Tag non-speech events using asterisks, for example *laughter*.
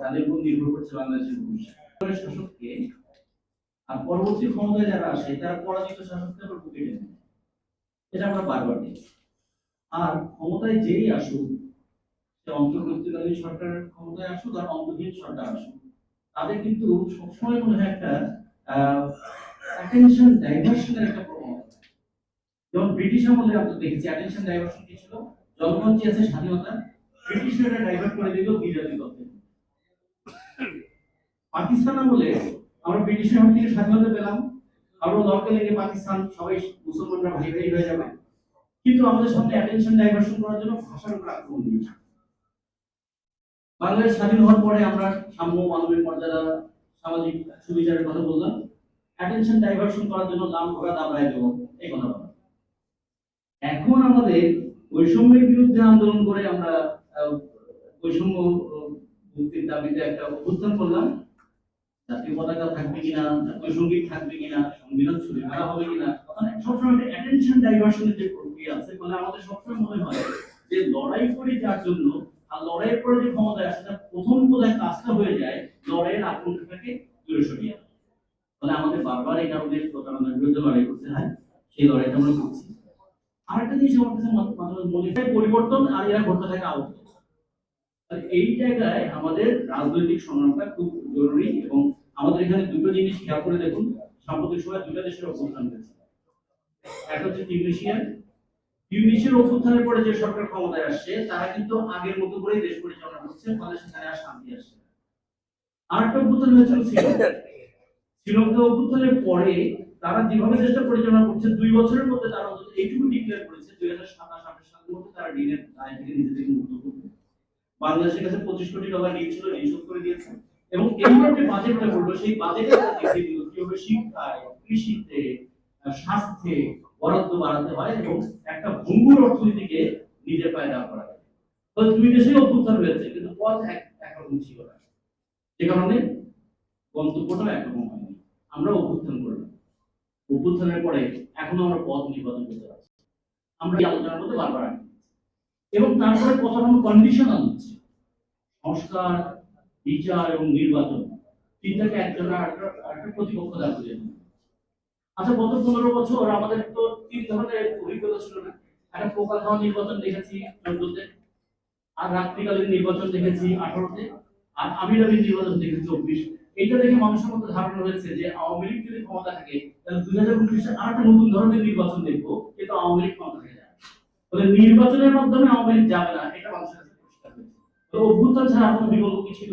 যাদের উপর নির্ভর করছে বাংলাদেশের পরবর্তী ক্ষমতায় যারা আসে তারা পরাজিত শাসককে আবার এটা আমরা বারবার আর ক্ষমতায় যেই আসুক সে অন্তর্বর্তীকালীন সরকারের ক্ষমতায় আসুক আর অন্তহীন সরকার আসুক তাদের কিন্তু সবসময় মনে হয় একটা অ্যাটেনশন একটা ব্রিটিশ আমলে আমরা দেখেছি অ্যাটেনশন ডাইভার্সন কি ছিল? জনগণ চেয়েছে স্বাধীনতা, ব্রিটিশরা ডাইভার্ট করে দিল বিজাতি তত্ত্বে পাকিস্তান আমলে আমরা ব্রিটিশের হাত থেকে স্বাধীনতা পেলাম। আমরা লড়কে লেগে পাকিস্তান, সবাই মুসলমানরা ভাই ভাই হয়ে যাবে। কিন্তু আমাদের সামনে অ্যাটেনশন ডাইভার্সন করার জন্য ভাষার উপর আক্রমণ দিয়েছে। বাংলাদেশ স্বাধীন হওয়ার পরে আমরা সাম্য মানবিক মর্যাদা, সামাজিক সুবিচারের কথা বললাম। অ্যাটেনশন ডাইভার্সন করার জন্য লাল ঘোড়া দাবড়ায় দেবো এই কথা বলা। এখন আমাদের বৈষম্যের বিরুদ্ধে আন্দোলন করে আমরা বৈষম্য মুক্তির দাবিতে একটা অভ্যুত্থান করলাম। জাতীয় পতাকা থাকবে কিনা থাকবে কিনা, সংবিধান ছবি মারা হবে কিনা মানে সবসময় একটা অ্যাটেনশন ডাইভার্সনের যে প্রক্রিয়া আছে আমাদের সবসময় মনে হয় যে লড়াই করে যার জন্য আর লড়াইয়ের পরে যে ক্ষমতায় আসে, তার প্রথম বোধহয় কাজটা হয়ে যায়, লড়াইয়ের আক্রমণটাকে দূরে সরিয়ে আমাদের বারবার এই কারণে প্রতারণার বিরুদ্ধে লড়াই করতে হয়, সেই লড়াইটা আমরা করছি। আরেকটা জিনিস আমার কাছে মনে পরিবর্তন আর এরা ঘটতে থাকে আর এই জায়গায় আমাদের রাজনৈতিক সংগ্রামটা খুব জরুরি এবং আমাদের এখানে দুটো জিনিস খেয়াল করে দেখুন সাম্প্রতিক সময় দুটো দেশের অভ্যুত্থান হয়েছে। একটা হচ্ছে টিউনিশিয়ান টিউনিশিয়ার অভ্যুত্থানের পরে যে সরকার ক্ষমতায় আসছে তারা কিন্তু আগের মতো করেই দেশ পরিচালনা করছে ফলে সেখানে আর শান্তি আসছে আরেকটা অভ্যুত্থান হয়েছিল শ্রীলঙ্কা শ্রীলঙ্কা *laughs* অভ্যুত্থানের পরে তারা যেভাবে দেশটা পরিচালনা করছে, দুই বছরের মধ্যে তারা অন্তত এইটুকু ডিক্লেয়ার করেছে, দুই হাজার সাতাশ আঠাশ সালের মধ্যে তারা ঋণের দায় থেকে নিজেদেরকে মুক্ত করবে। বাংলাদেশের কাছে পঁচিশ কোটি টাকা ঋণ ছিল, ঋণ শোধ করে দিয়েছে। এবং এইবার যে বাজেটটা করল সেই বাজেটে কীভাবে শিক্ষায়, কৃষিতে স্বাস্থ্যে বরাদ্দ বাড়াতে হয় এবং একটা ভঙ্গুর অর্থনীতিকে নিজের পায়ে দাঁড় করা যায় দুই দেশেই অভ্যুত্থান হয়েছে, কিন্তু পথ এক, একরকম ছিল না। যে কারণে গন্তব্যটাও একরকম হয়নি। আমরা অভ্যুত্থান করলাম। অভ্যুত্থানের পরে এখনও আমরা পথ নির্বাচন করতে পারছি আমরা এই আলোচনার মধ্যে বারবার এবং তারপরে কতরকম কন্ডিশন আনছে সংস্কার, বিচার এবং নির্বাচন তিনটাকে একজনের একটা প্রতিপক্ষ দাঁড় আচ্ছা গত পনেরো বছর আমাদের তো তিন ধরনের অভিজ্ঞতা ছিল না। একটা পোকা খাওয়া নির্বাচন দেখেছি চোদ্দতে, আর রাত্রিকালীন নির্বাচন দেখেছি আঠারোতে, আর আমির আমির নির্বাচন দেখেছি চব্বিশ। এটা দেখে মানুষের মধ্যে ধারণা হয়েছে যে আওয়ামী লীগ যদি ক্ষমতা থাকে, তাহলে দুই হাজার উনত্রিশে আর একটা নতুন ধরনের নির্বাচন দেখব, কিন্তু আওয়ামী লীগ ক্ষমতা থাকে যায় ফলে নির্বাচনের মাধ্যমে আওয়ামী লীগ যাবে না, এটা মানুষের কাছে পরিষ্কার হয়েছে। তো অভ্যুত্থান ছাড়া কোনো বিকল্প কি ছিল?